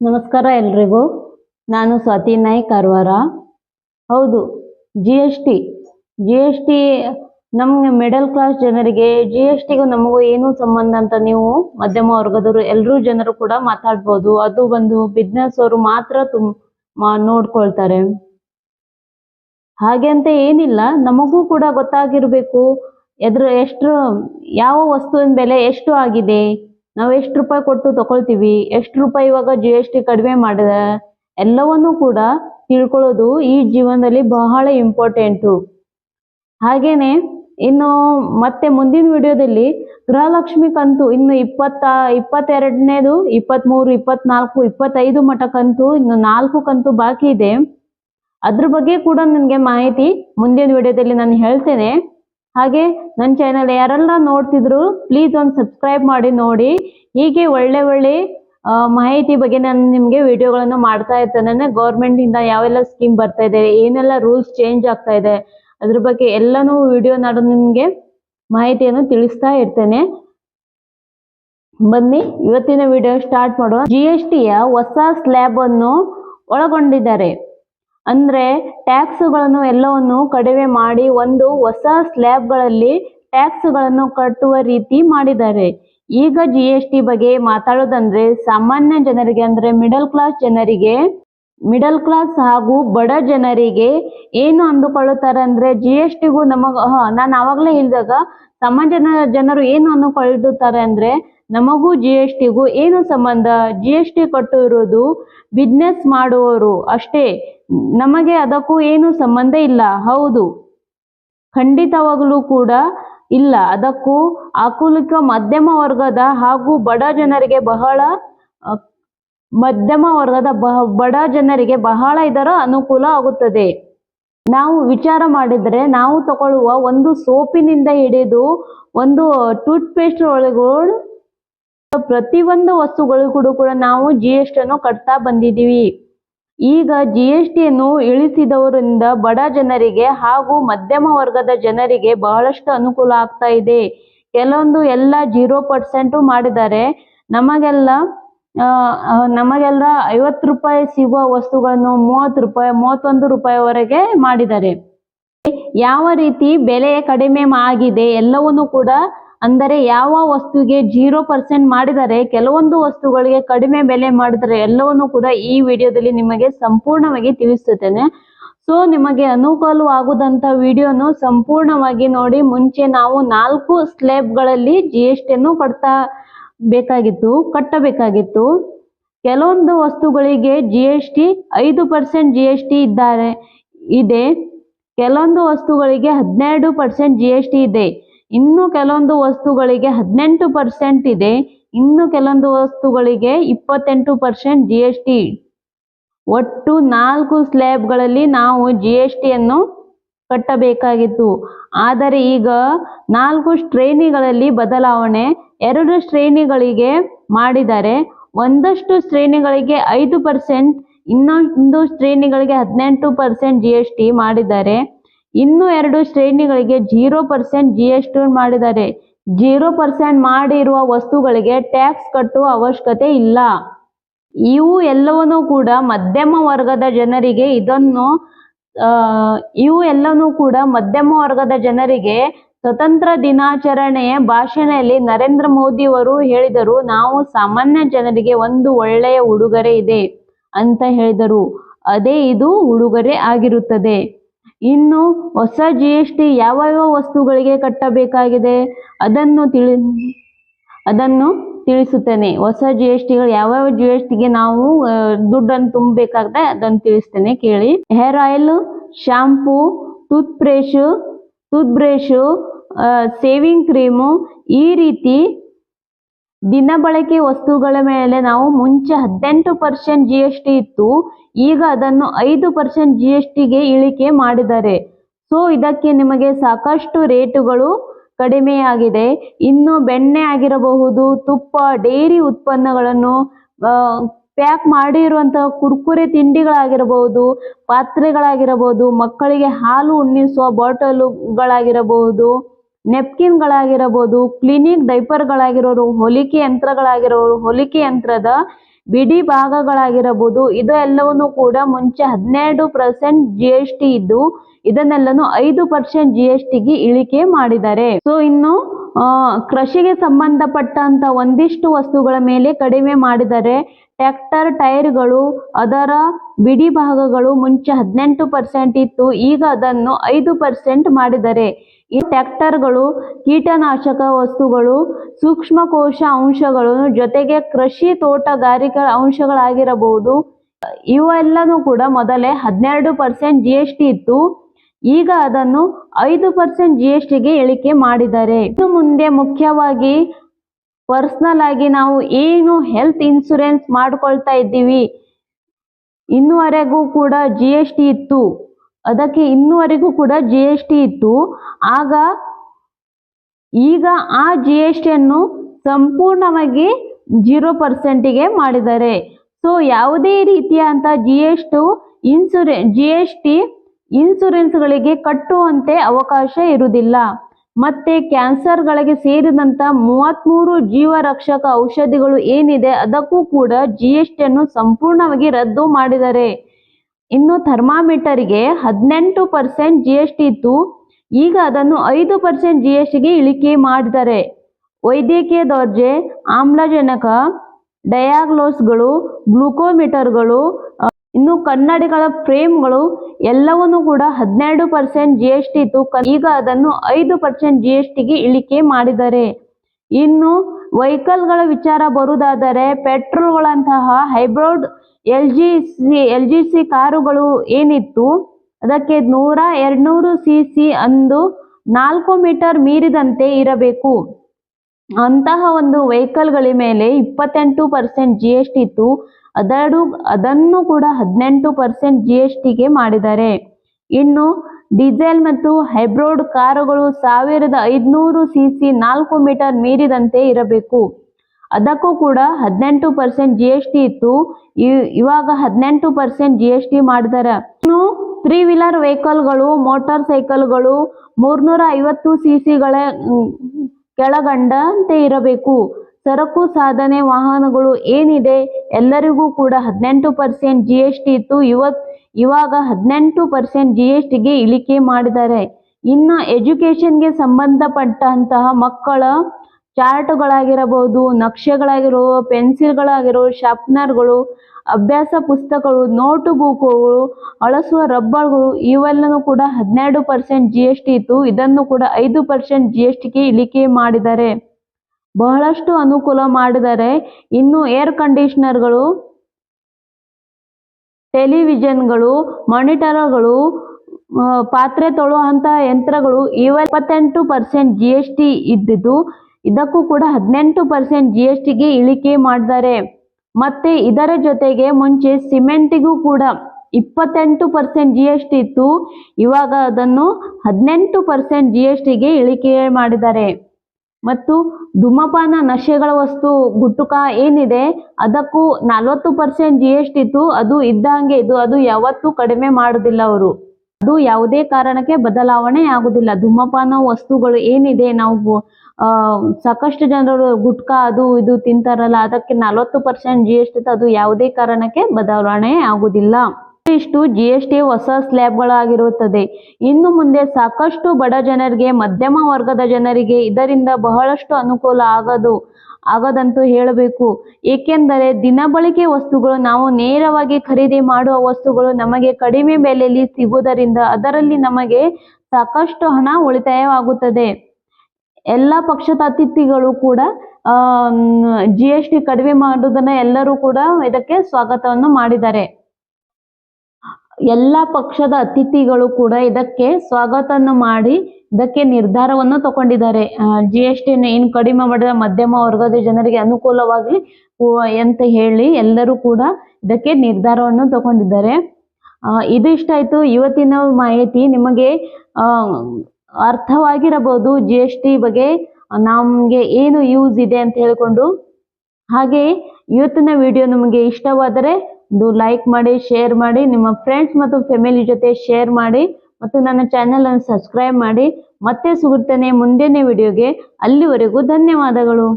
ನಮಸ್ಕಾರ ಎಲ್ರಿಗೂ. ನಾನು ಸ್ವಾತಿ ನಾಯ್ಕ್ ಕಾರವಾರ ಹೌದು G S T G S T ನಮ್ಗೆ ಮಿಡಲ್ ಕ್ಲಾಸ್ ಜನರಿಗೆ ಜಿ ಎಸ್ ಟಿಗೂ ನಮಗೂ ಏನು ಸಂಬಂಧ ಅಂತ ನೀವು ಮಧ್ಯಮ ವರ್ಗದವರು ಎಲ್ಲರೂ ಜನರು ಕೂಡ ಮಾತಾಡ್ಬೋದು. ಅದು ಬಂದು ಬಿಸ್ನೆಸ್ ಅವರು ಮಾತ್ರ ತುಂಬ ನೋಡ್ಕೊಳ್ತಾರೆ. ಹಾಗೆ ಅಂತ ಏನಿಲ್ಲ, ನಮಗೂ ಕೂಡ ಗೊತ್ತಾಗಿರ್ಬೇಕು. ಎದ್ರ ಎಷ್ಟು ಯಾವ ವಸ್ತುವಿನ ಬೆಲೆ ಎಷ್ಟು ಆಗಿದೆ? ನಾವು ಎಷ್ಟು ರೂಪಾಯಿ ಕೊಟ್ಟು ತಗೊಳ್ತೀವಿ ಎಷ್ಟು ರೂಪಾಯಿ ಇವಾಗ ಜಿ ಎಸ್ ಟಿ ಕಡಿಮೆ ಮಾಡಿದ, ಎಲ್ಲವನ್ನೂ ಕೂಡ ತಿಳ್ಕೊಳ್ಳೋದು ಈ ಜೀವನದಲ್ಲಿ ಬಹಳ ಇಂಪಾರ್ಟೆಂಟು ಹಾಗೇನೆ ಇನ್ನು ಮತ್ತೆ ಮುಂದಿನ ವಿಡಿಯೋದಲ್ಲಿ ಗೃಹಲಕ್ಷ್ಮಿ ಕಂತು ಇನ್ನು ಇಪ್ಪತ್ತ, ಇಪ್ಪತ್ತೆರಡನೇದು ಇಪ್ಪತ್ತ್ಮೂರು ಇಪ್ಪತ್ನಾಲ್ಕು, ಇಪ್ಪತ್ತೈದು ಮಠ ಕಂತು, ಇನ್ನು ನಾಲ್ಕು ಕಂತು ಬಾಕಿ ಇದೆ. ಅದ್ರ ಬಗ್ಗೆ ಕೂಡ ನನಗೆ ಮಾಹಿತಿ ಮುಂದಿನ ವಿಡಿಯೋದಲ್ಲಿ ನಾನು ಹೇಳ್ತೇನೆ. ಹಾಗೆ ನನ್ನ ಚಾನಲ್ ಯಾರೆಲ್ಲ ನೋಡ್ತಿದ್ರು ಪ್ಲೀಸ್ ಒಂದು ಸಬ್ಸ್ಕ್ರೈಬ್ ಮಾಡಿ, ನೋಡಿ. ಹೀಗೆ ಒಳ್ಳೆ ಒಳ್ಳೆ ಮಾಹಿತಿ ಬಗ್ಗೆ ನಾನು ನಿಮಗೆ ವಿಡಿಯೋಗಳನ್ನು ಮಾಡ್ತಾ ಇರ್ತೇನೆ. ಗೌರ್ಮೆಂಟಿಂದ ಯಾವೆಲ್ಲ ಸ್ಕೀಮ್ ಬರ್ತಾ ಇದೆ, ಏನೆಲ್ಲ ರೂಲ್ಸ್ ಚೇಂಜ್ ಆಗ್ತಾ ಇದೆ, ಅದ್ರ ಬಗ್ಗೆ ಎಲ್ಲಾನು ವಿಡಿಯೋ ನಾನು ನಿಮಗೆ ಮಾಹಿತಿಯನ್ನು ತಿಳಿಸ್ತಾ ಇರ್ತೇನೆ. ಬನ್ನಿ, ಇವತ್ತಿನ ವಿಡಿಯೋ ಸ್ಟಾರ್ಟ್ ಮಾಡುವ ಜಿ ಎಸ್ ಟಿಯ ಹೊಸ ಸ್ಲ್ಯಾಬ್ ಅನ್ನು ಒಳಗೊಂಡಿದ್ದಾರೆ. ಅಂದ್ರೆ ಟ್ಯಾಕ್ಸ್ಗಳನ್ನು ಎಲ್ಲವನ್ನು ಕಡಿಮೆ ಮಾಡಿ ಒಂದು ಹೊಸ ಸ್ಲ್ಯಾಬ್ಗಳಲ್ಲಿ ಟ್ಯಾಕ್ಸ್ಗಳನ್ನು ಕಟ್ಟುವ ರೀತಿ ಮಾಡಿದ್ದಾರೆ. ಈಗ ಜಿ ಎಸ್ ಟಿ ಬಗ್ಗೆ ಮಾತಾಡೋದಂದ್ರೆ ಸಾಮಾನ್ಯ ಜನರಿಗೆ ಅಂದ್ರೆ ಮಿಡಲ್ ಕ್ಲಾಸ್ ಜನರಿಗೆ ಮಿಡಲ್ ಕ್ಲಾಸ್ ಹಾಗೂ ಬಡ ಜನರಿಗೆ ಏನು ಅಂದುಕೊಳ್ಳುತ್ತಾರೆ ಅಂದ್ರೆ ಜಿ ಎಸ್ ಟಿಗೂ ನಮಗ ನಾನು ಆವಾಗಲೇ ಹೇಳಿದಾಗ ಸಾಮಾನ್ಯ ಜನ, ಜನರು ಏನು ಅಂದುಕೊಳ್ಳುತ್ತಾರೆ ಅಂದ್ರೆ ನಮಗೂ ಜಿ ಎಸ್ ಟಿಗೂ ಏನು ಸಂಬಂಧ? ಜಿ ಎಸ್ ಟಿ ಕಟ್ಟಿರುವುದು ಬಿಸ್ನೆಸ್ ಮಾಡುವವರು ಅಷ್ಟೇ. ನಮಗೆ ಅದಕ್ಕೂ ಏನು ಸಂಬಂಧ ಇಲ್ಲ. ಹೌದು. ಖಂಡಿತವಾಗಲೂ ಕೂಡ ಇಲ್ಲ. ಅದಕ್ಕೂ ಆಕುಲಿಕ ಮಧ್ಯಮ ವರ್ಗದ ಹಾಗೂ ಬಡ ಜನರಿಗೆ ಬಹಳ ಮಧ್ಯಮ ವರ್ಗದ ಬಹ- ಬಡ ಜನರಿಗೆ ಬಹಳ ಇದರ ಅನುಕೂಲ ಆಗುತ್ತದೆ. ನಾವು ವಿಚಾರ ಮಾಡಿದರೆ ನಾವು ತಗೊಳ್ಳುವ ಒಂದು ಸೋಪಿನಿಂದ ಹಿಡಿದು ಒಂದು ಟೂತ್ ಪೇಸ್ಟ್ ಒಳಗೂ ಪ್ರತಿಯೊಂದು ವಸ್ತುಗಳಿಗೂ ಕೂಡ ನಾವು ಜಿ ಎಸ್ ಟಿ ಕಟ್ತಾ ಬಂದಿದ್ದೀವಿ. ಈಗ ಜಿಎಸ್ಟಿಯನ್ನು ಎಸ್ ಟಿಯನ್ನು ಇಳಿಸಿದವರಿಂದ ಬಡ ಜನರಿಗೆ ಹಾಗೂ ಮಧ್ಯಮ ವರ್ಗದ ಜನರಿಗೆ ಬಹಳಷ್ಟು ಅನುಕೂಲ ಆಗ್ತಾ ಇದೆ. ಕೆಲವೊಂದು ಎಲ್ಲ ಜೀರೋ ಪರ್ಸೆಂಟು ಮಾಡಿದ್ದಾರೆ ನಮಗೆಲ್ಲ ನಮಗೆಲ್ಲ ಐವತ್ತು ರೂಪಾಯಿ ಸಿಗುವ ವಸ್ತುಗಳನ್ನು ಮೂವತ್ತು ರೂಪಾಯಿ, ಮೂವತ್ತೊಂದು ರೂಪಾಯಿವರೆಗೆ ಮಾಡಿದ್ದಾರೆ ಯಾವ ರೀತಿ ಬೆಲೆ ಕಡಿಮೆ ಆಗಿದೆ ಎಲ್ಲವನ್ನು ಕೂಡ ಅಂದರೆ ಯಾವ ವಸ್ತುಗೆ ಜೀರೋ ಪರ್ಸೆಂಟ್ ಮಾಡಿದರೆ, ಕೆಲವೊಂದು ವಸ್ತುಗಳಿಗೆ ಕಡಿಮೆ ಬೆಲೆ ಮಾಡಿದರೆ ಎಲ್ಲವನ್ನು ಕೂಡ ಈ ವಿಡಿಯೋದಲ್ಲಿ ನಿಮಗೆ ಸಂಪೂರ್ಣವಾಗಿ ತಿಳಿಸುತ್ತೇನೆ. ಸೊ ನಿಮಗೆ ಅನುಕೂಲವಾಗುವಂಥ ವಿಡಿಯೋನು ಸಂಪೂರ್ಣವಾಗಿ ನೋಡಿ, ಮುಂಚೆ ನಾವು ನಾಲ್ಕು ಸ್ಲೇಬ್ಗಳಲ್ಲಿ ಜಿ ಎಸ್ ಟಿಯನ್ನು ಕಟ್ತಾ ಬೇಕಾಗಿತ್ತು, ಕಟ್ಟಬೇಕಾಗಿತ್ತು. ಕೆಲವೊಂದು ವಸ್ತುಗಳಿಗೆ ಜಿ ಎಸ್ ಟಿ ಐದು ಪರ್ಸೆಂಟ್ ಜಿ ಎಸ್ ಟಿ ಇದ್ದಾರೆ, ಇದೆ. ಕೆಲವೊಂದು ವಸ್ತುಗಳಿಗೆ ಹದಿನೆರಡು ಪರ್ಸೆಂಟ್ ಜಿ ಎಸ್ ಟಿ ಇದೆ. ಇನ್ನು ಕೆಲವೊಂದು ವಸ್ತುಗಳಿಗೆ ಹದಿನೆಂಟು ಪರ್ಸೆಂಟ್ ಇದೆ. ಇನ್ನು ಕೆಲವೊಂದು ವಸ್ತುಗಳಿಗೆ ಇಪ್ಪತ್ತೆಂಟು ಪರ್ಸೆಂಟ್ ಜಿ ಎಸ್ ಟಿ ಒಟ್ಟು ನಾಲ್ಕು ಸ್ಲ್ಯಾಬ್ಗಳಲ್ಲಿ ನಾವು ಜಿ ಎಸ್ ಟಿಯನ್ನು ಕಟ್ಟಬೇಕಾಗಿತ್ತು. ಆದರೆ ಈಗ ನಾಲ್ಕು ಶ್ರೇಣಿಗಳಲ್ಲಿ ಬದಲಾವಣೆ. ಎರಡು ಶ್ರೇಣಿಗಳಿಗೆ ಮಾಡಿದರೆ ಒಂದಷ್ಟು ಶ್ರೇಣಿಗಳಿಗೆ ಐದು ಪರ್ಸೆಂಟ್ ಇನ್ನೊಂದು ಶ್ರೇಣಿಗಳಿಗೆ ಹದಿನೆಂಟು ಪರ್ಸೆಂಟ್ ಜಿ ಎಸ್ ಟಿ ಮಾಡಿದ್ದಾರೆ ಇನ್ನು ಎರಡು ಶ್ರೇಣಿಗಳಿಗೆ zero percent G S T ಮಾಡಿದ್ದಾರೆ. ಜೀರೋ ಪರ್ಸೆಂಟ್ ಮಾಡಿರುವ ವಸ್ತುಗಳಿಗೆ ಟ್ಯಾಕ್ಸ್ ಕಟ್ಟುವ ಅವಶ್ಯಕತೆ ಇಲ್ಲ. ಇವು ಎಲ್ಲವನ್ನೂ ಕೂಡ ಮಧ್ಯಮ ವರ್ಗದ ಜನರಿಗೆ ಇದನ್ನು ಇವು ಎಲ್ಲವೂ ಕೂಡ ಮಧ್ಯಮ ವರ್ಗದ ಜನರಿಗೆ ಸ್ವತಂತ್ರ ದಿನಾಚರಣೆಯ ಭಾಷಣದಲ್ಲಿ ನರೇಂದ್ರ ಮೋದಿಯವರು ಹೇಳಿದರು, ನಾವು ಸಾಮಾನ್ಯ ಜನರಿಗೆ ಒಂದು ಒಳ್ಳೆಯ ಉಡುಗೊರೆ ಇದೆ ಅಂತ ಹೇಳಿದರು. ಅದೇ ಇದು ಉಡುಗೊರೆ ಆಗಿರುತ್ತದೆ. ಇನ್ನು ಹೊಸ ಜಿ ಎಸ್ ಟಿ ಯಾವ ಯಾವ ವಸ್ತುಗಳಿಗೆ ಕಟ್ಟಬೇಕಾಗಿದೆ ಅದನ್ನು ತಿಳಿ, ಅದನ್ನು ತಿಳಿಸುತ್ತೇನೆ. ಹೊಸ ಜಿ ಎಸ್ ಟಿಗಳು ಯಾವ ಜಿ ಎಸ್ ಟಿಗೆ ನಾವು ದುಡ್ಡನ್ನು ತುಂಬಬೇಕಾಗುತ್ತೆ ಅದನ್ನು ತಿಳಿಸ್ತೇನೆ ಕೇಳಿ. Hair oil shampoo tooth brush tooth brush shaving cream ಈ ರೀತಿ ದಿನಬಳಕೆ ವಸ್ತುಗಳ ಮೇಲೆ ನಾವು ಮುಂಚೆ ಹದಿನೆಂಟು ಪರ್ಸೆಂಟ್ ಜಿ ಎಸ್ ಟಿ ಇತ್ತು, ಈಗ ಅದನ್ನು ಐದು ಪರ್ಸೆಂಟ್ ಜಿ ಎಸ್ ಟಿಗೆ ಇಳಿಕೆ ಮಾಡಿದ್ದಾರೆ. ಸೊ ಇದಕ್ಕೆ ನಿಮಗೆ ಸಾಕಷ್ಟು ರೇಟುಗಳು ಕಡಿಮೆಯಾಗಿದೆ. ಇನ್ನು ಬೆಣ್ಣೆ ಆಗಿರಬಹುದು, ತುಪ್ಪ, ಡೈರಿ ಉತ್ಪನ್ನಗಳನ್ನು ಪ್ಯಾಕ್ ಮಾಡಿರುವಂತಹ ಕುರ್ಕುರೆ ತಿಂಡಿಗಳಾಗಿರಬಹುದು, ಪಾತ್ರೆಗಳಾಗಿರಬಹುದು, ಮಕ್ಕಳಿಗೆ ಹಾಲು ಉಣ್ಣಿಸುವ ಬಾಟಲುಗಳಾಗಿರಬಹುದು. ನೆಪ್ಕಿನ್ಗಳಾಗಿರಬಹುದು ಕ್ಲಿನಿಕ್ ಡೈಪರ್ಗಳಾಗಿರೋರು, ಹೊಲಿಕೆ ಯಂತ್ರಗಳಾಗಿರೋರು, ಹೊಲಿಕೆ ಯಂತ್ರದ ಬಿಡಿ ಭಾಗಗಳಾಗಿರಬಹುದು. ಇದು ಎಲ್ಲವನ್ನು ಕೂಡ ಮುಂಚೆ ಹದಿನೆರಡು ಪರ್ಸೆಂಟ್ ಜಿ ಎಸ್ ಟಿ ಇದ್ದು, ಇದನ್ನೆಲ್ಲನು ಐದು ಪರ್ಸೆಂಟ್ ಜಿ ಎಸ್ ಟಿಗೆ ಇಳಿಕೆ ಮಾಡಿದ್ದಾರೆ. ಸೊ ಇನ್ನು ಕೃಷಿಗೆ ಸಂಬಂಧಪಟ್ಟಂತ ಒಂದಿಷ್ಟು ವಸ್ತುಗಳ ಮೇಲೆ ಕಡಿಮೆ ಮಾಡಿದ್ದಾರೆ ಟ್ರ್ಯಾಕ್ಟರ್ ಟೈರ್ಗಳು, ಅದರ ಬಿಡಿ ಭಾಗಗಳು ಮುಂಚೆ ಹದಿನೆಂಟು ಪರ್ಸೆಂಟ್ ಇತ್ತು, ಈಗ ಅದನ್ನು ಐದು ಪರ್ಸೆಂಟ್ ಮಾಡಿದ್ದಾರೆ ಈ ಟ್ಯಾಕ್ಟರ್ಗಳು ಕೀಟನಾಶಕ ವಸ್ತುಗಳು ಸೂಕ್ಷ್ಮ ಕೋಶ ಅಂಶಗಳು ಜೊತೆಗೆ ಕೃಷಿ ತೋಟಗಾರಿಕಾ ಅಂಶಗಳಾಗಿರಬಹುದು. ಇವೆಲ್ಲನೂ ಕೂಡ ಮೊದಲೇ ಹದಿನೆರಡು ಪರ್ಸೆಂಟ್ ಜಿ ಟಿ ಇತ್ತು. ಈಗ ಅದನ್ನು ಐದು ಪರ್ಸೆಂಟ್ ಜಿ ಎಸ್ ಟಿಗೆ ಇಳಿಕೆ ಮಾಡಿದ್ದಾರೆ. ಇನ್ನು ಮುಂದೆ ಮುಖ್ಯವಾಗಿ ಪರ್ಸನಲ್ ಆಗಿ ನಾವು ಏನು ಹೆಲ್ತ್ ಇನ್ಸೂರೆನ್ಸ್ ಮಾಡ್ಕೊಳ್ತಾ ಇದ್ದೀವಿ. ಇನ್ನುವರೆಗೂ ಕೂಡ ಜಿ ಟಿ ಇತ್ತು. ಅದಕ್ಕೆ ಇನ್ನುವರೆಗೂ ಕೂಡ ಜಿ ಎಸ್ ಟಿ ಇತ್ತು. ಆಗ ಈಗ ಆ ಜಿ ಎಸ್ ಟಿಯನ್ನು ಸಂಪೂರ್ಣವಾಗಿ ಜೀರೋ ಪರ್ಸೆಂಟಿಗೆ ಮಾಡಿದ್ದಾರೆ. ಸೊ ಯಾವುದೇ ರೀತಿಯಾದಂಥ G S to insure G S T ಇನ್ಸೂರೆನ್ಸ್ಗಳಿಗೆ ಕಟ್ಟುವಂತೆ ಅವಕಾಶ ಇರುವುದಿಲ್ಲ. ಮತ್ತೆ ಕ್ಯಾನ್ಸರ್ಗಳಿಗೆ ಸೇರಿದಂತ ಮೂವತ್ತ್ಮೂರು ಜೀವರಕ್ಷಕ ಔಷಧಿಗಳು ಏನಿದೆ ಅದಕ್ಕೂ ಕೂಡ ಜಿ ಎಸ್ ಟಿಯನ್ನು ಸಂಪೂರ್ಣವಾಗಿ ರದ್ದು ಮಾಡಿದ್ದಾರೆ. ಇನ್ನು ಥರ್ಮಾಮೀಟರ್ಗೆ ಹದಿನೆಂಟು ಪರ್ಸೆಂಟ್ ಜಿ ಎಸ್ ಟಿ ಇತ್ತು. ಈಗ ಅದನ್ನು ಐದು ಪರ್ಸೆಂಟ್ ಜಿ ಎಸ್ ಟಿಗೆ ಇಳಿಕೆ ಮಾಡಿದ್ದಾರೆ ವೈದ್ಯಕೀಯ ದರ್ಜೆ, ಆಮ್ಲಜನಕ ಡಯಾಗ್ಲೋಸ್ಗಳು ಗ್ಲೂಕೋಮೀಟರ್ಗಳು ಇನ್ನು ಕನ್ನಡಿಗಳ ಫ್ರೇಮ್ಗಳು ಎಲ್ಲವನ್ನು ಕೂಡ ಹದಿನೆರಡು ಪರ್ಸೆಂಟ್ ಜಿ ಎಸ್ ಟಿ ಇತ್ತು. ಈಗ ಅದನ್ನು ಐದು ಪರ್ಸೆಂಟ್ ಜಿ ಎಸ್ ಟಿಗೆ ಇಳಿಕೆ ಮಾಡಿದ್ದಾರೆ ಇನ್ನು ವೆಹಿಕಲ್ಗಳ ವಿಚಾರ ಬರುವುದಾದರೆ ಪೆಟ್ರೋಲ್ಗಳಂತಹ hybrid L G C, L G C ಕಾರುಗಳು ಏನಿತ್ತು? ಅದಕ್ಕೆ ನೂರ ಎರಡ್ನೂರು ಸಿ ಸಿ ಅಂದು ನಾಲ್ಕು ಮೀಟರ್ ಮೀರಿದಂತೆ ಇರಬೇಕು. ಅಂತಹ ಒಂದು ವೆಹಿಕಲ್ಗಳ ಮೇಲೆ ಇಪ್ಪತ್ತೆಂಟು ಪರ್ಸೆಂಟ್ ಜಿ ಎಸ್ ಟಿ ಇತ್ತು. ಅದರಡು, ಅದನ್ನು ಕೂಡ ಹದಿನೆಂಟು ಪರ್ಸೆಂಟ್ ಜಿ ಎಸ್ ಟಿಗೆ ಮಾಡಿದ್ದಾರೆ. ಇನ್ನು ಡೀಸೆಲ್ ಮತ್ತು ಹೈಬ್ರೋಡ್ ಕಾರುಗಳು ಸಾವಿರದ ಐದುನೂರು ಸಿ ಸಿ ನಾಲ್ಕು ಮೀಟರ್ ಮೀರಿದಂತೆ ಇರಬೇಕು. ಅದಕ್ಕೂ ಕೂಡ ಹದಿನೆಂಟು ಪರ್ಸೆಂಟ್ ಜಿ ಎಸ್ ಟಿ ಇತ್ತು. ಇವಾಗ ಹದಿನೆಂಟು ಪರ್ಸೆಂಟ್ ಜಿ ಎಸ್ ಟಿ ಮಾಡಿದ್ದಾರೆ ಇನ್ನು ತ್ರೀ ವೀಲರ್ ವೆಹಿಕಲ್ಗಳು ಮೋಟಾರ್ ಸೈಕಲ್ಗಳು ಮೂರ್ನೂರ ಐವತ್ತು ಸಿ ಸಿಗಳ ಕೆಳಗಂಡಂತೆ ಇರಬೇಕು. ಸರಕು ಸಾಧನೆ ವಾಹನಗಳು ಏನಿದೆ, ಎಲ್ಲರಿಗೂ ಕೂಡ ಹದಿನೆಂಟು ಪರ್ಸೆಂಟ್ ಜಿ ಎಸ್ ಟಿ ಇತ್ತು. ಇವತ್, ಇವಾಗ ಹದಿನೆಂಟು ಪರ್ಸೆಂಟ್ ಜಿ ಎಸ್ ಟಿಗೆ ಇಳಿಕೆ ಮಾಡಿದ್ದಾರೆ. ಇನ್ನು ಎಜುಕೇಷನ್ಗೆ ಸಂಬಂಧಪಟ್ಟಂತಹ ಮಕ್ಕಳ ಚಾರ್ಟ್ಗಳಾಗಿರಬಹುದು, ನಕ್ಷೆಗಳಾಗಿರೋ, ಪೆನ್ಸಿಲ್ಗಳಾಗಿರೋ, ಶಾರ್ಪ್ನರ್ಗಳು, ಅಭ್ಯಾಸ ಪುಸ್ತಕಗಳು ನೋಟು ಬುಕ್ಗಳು ಅಳಸುವ ರಬ್ಬರ್ಗಳು, ಇವೆಲ್ಲನೂ ಕೂಡ ಹದಿನೆರಡು ಪರ್ಸೆಂಟ್ ಜಿ ಎಸ್ ಟಿ ಇತ್ತು. ಇದನ್ನು ಕೂಡ ಐದು ಪರ್ಸೆಂಟ್ ಜಿ ಎಸ್ ಟಿಗೆ ಇಳಿಕೆ ಮಾಡಿದ್ದಾರೆ ಬಹಳಷ್ಟು ಅನುಕೂಲ ಮಾಡಿದ್ದಾರೆ ಇನ್ನು ಏರ್ ಕಂಡೀಷನರ್ಗಳು, ಟೆಲಿವಿಷನ್ಗಳು, ಮಾನಿಟರ್ಗಳು ಗಳು ಪಾತ್ರೆ ತೊಳುವಂತಹ ಯಂತ್ರಗಳು ಇವತ್ತೆಂಟು ಪರ್ಸೆಂಟ್ ಜಿ ಎಸ್ ಟಿ ಇದ್ದಿದ್ದು ಇದಕ್ಕೂ ಕೂಡ ಹದಿನೆಂಟು ಪರ್ಸೆಂಟ್ ಜಿ ಎಸ್ ಟಿಗೆ ಇಳಿಕೆ ಮಾಡಿದ್ದಾರೆ ಮತ್ತೆ ಇದರ ಜೊತೆಗೆ ಮುಂಚೆ ಸಿಮೆಂಟಿಗೂ ಕೂಡ ಇಪ್ಪತ್ತೆಂಟು ಪರ್ಸೆಂಟ್ ಜಿ ಎಸ್ ಟಿ ಇತ್ತು. ಇವಾಗ ಅದನ್ನು ಹದಿನೆಂಟು ಪರ್ಸೆಂಟ್ ಜಿ ಎಸ್ ಟಿಗೆ ಇಳಿಕೆ ಮಾಡಿದ್ದಾರೆ. ಮತ್ತು ಧೂಮಪಾನ ನಶೆಗಳ ವಸ್ತು ಗುಟ್ಟುಕ ಏನಿದೆ, ಅದಕ್ಕೂ ನಲವತ್ತು ಪರ್ಸೆಂಟ್ ಜಿ ಎಸ್ ಟಿ ಇತ್ತು. ಅದು ಇದ್ದಂಗೆ ಇದು, ಅದು ಯಾವತ್ತೂ ಕಡಿಮೆ ಮಾಡುದಿಲ್ಲ ಅವರು. ಅದು ಯಾವುದೇ ಕಾರಣಕ್ಕೆ ಬದಲಾವಣೆ ಆಗುದಿಲ್ಲ. ಧೂಮಪಾನ ವಸ್ತುಗಳು ಏನಿದೆ, ನಾವು ಆ, ಸಾಕಷ್ಟು ಜನರು ಗುಟ್ಕಾ ಅದು ಇದು ತಿಂತಾರಲ್ಲ ಅದಕ್ಕೆ ನಲವತ್ತು ಪರ್ಸೆಂಟ್ ಜಿ ಎಸ್ ಟಿ ಅದು ಯಾವುದೇ ಕಾರಣಕ್ಕೆ ಬದಲಾವಣೆ ಆಗುದಿಲ್ಲ. ಇಷ್ಟು ಜಿ ಎಸ್ ಟಿ ಹೊಸ ಸ್ಲ್ಯಾಬ್ಗಳಾಗಿರುತ್ತದೆ. ಇನ್ನು ಮುಂದೆ ಸಾಕಷ್ಟು ಬಡ ಜನರಿಗೆ ಮಧ್ಯಮ ವರ್ಗದ ಜನರಿಗೆ ಇದರಿಂದ ಬಹಳಷ್ಟು ಅನುಕೂಲ ಆಗದು ಆಗದಂತೂ ಹೇಳಬೇಕು. ಏಕೆಂದರೆ ದಿನಬಳಕೆ ವಸ್ತುಗಳು ನಾವು ನೇರವಾಗಿ ಖರೀದಿ ಮಾಡುವ ವಸ್ತುಗಳು ನಮಗೆ ಕಡಿಮೆ ಬೆಲೆಯಲ್ಲಿ ಸಿಗುವುದರಿಂದ ಅದರಲ್ಲಿ ನಮಗೆ ಸಾಕಷ್ಟು ಹಣ ಉಳಿತಾಯವಾಗುತ್ತದೆ. ಎಲ್ಲ ಪಕ್ಷದ ಅತಿಥಿಗಳು ಕೂಡ ಜಿ ಎಸ್ ಟಿ ಕಡಿಮೆ ಮಾಡುವುದನ್ನ ಎಲ್ಲರೂ ಕೂಡ ಇದಕ್ಕೆ ಸ್ವಾಗತವನ್ನು ಮಾಡಿದ್ದಾರೆ. ಎಲ್ಲ ಪಕ್ಷದ ಅತಿಥಿಗಳು ಕೂಡ ಇದಕ್ಕೆ ಸ್ವಾಗತವನ್ನು ಮಾಡಿ ಇದಕ್ಕೆ ನಿರ್ಧಾರವನ್ನು ತಗೊಂಡಿದ್ದಾರೆ. ಜಿ ಎಸ್ ಟಿಯನ್ನು ಏನು ಕಡಿಮೆ ಮಾಡಿದ ಮಧ್ಯಮ ವರ್ಗದ ಜನರಿಗೆ ಅನುಕೂಲವಾಗಲಿ ಅಂತ ಹೇಳಿ ಎಲ್ಲರೂ ಕೂಡ ಇದಕ್ಕೆ ನಿರ್ಧಾರವನ್ನು ತಗೊಂಡಿದ್ದಾರೆ. ಇದು ಇಷ್ಟ ಆಯ್ತು ಇವತ್ತಿನ ಮಾಹಿತಿ. ನಿಮಗೆ ಅರ್ಥವಾಗಿರಬಹುದು ಜಿ ಎಸ್ ಟಿ ಬಗ್ಗೆ, ನಮ್ಗೆ ಏನು ಯೂಸ್ ಇದೆ ಅಂತ ಹೇಳ್ಕೊಂಡು. ಹಾಗೆ, ಇವತ್ತಿನ ವಿಡಿಯೋ ನಿಮಗೆ ಇಷ್ಟವಾದರೆ ಒಂದು ಲೈಕ್ ಮಾಡಿ ಶೇರ್ ಮಾಡಿ, ನಿಮ್ಮ ಫ್ರೆಂಡ್ಸ್ ಮತ್ತು ಫ್ಯಾಮಿಲಿ ಜೊತೆ ಶೇರ್ ಮಾಡಿ, ಮತ್ತು ನನ್ನ ಚಾನೆಲ್ ಅನ್ನು ಸಬ್ಸ್ಕ್ರೈಬ್ ಮಾಡಿ. ಮತ್ತೆ ಸಿಗುತ್ತೇನೆ ಮುಂದಿನ ವಿಡಿಯೋಗೆ ಅಲ್ಲಿವರೆಗೂ ಧನ್ಯವಾದಗಳು.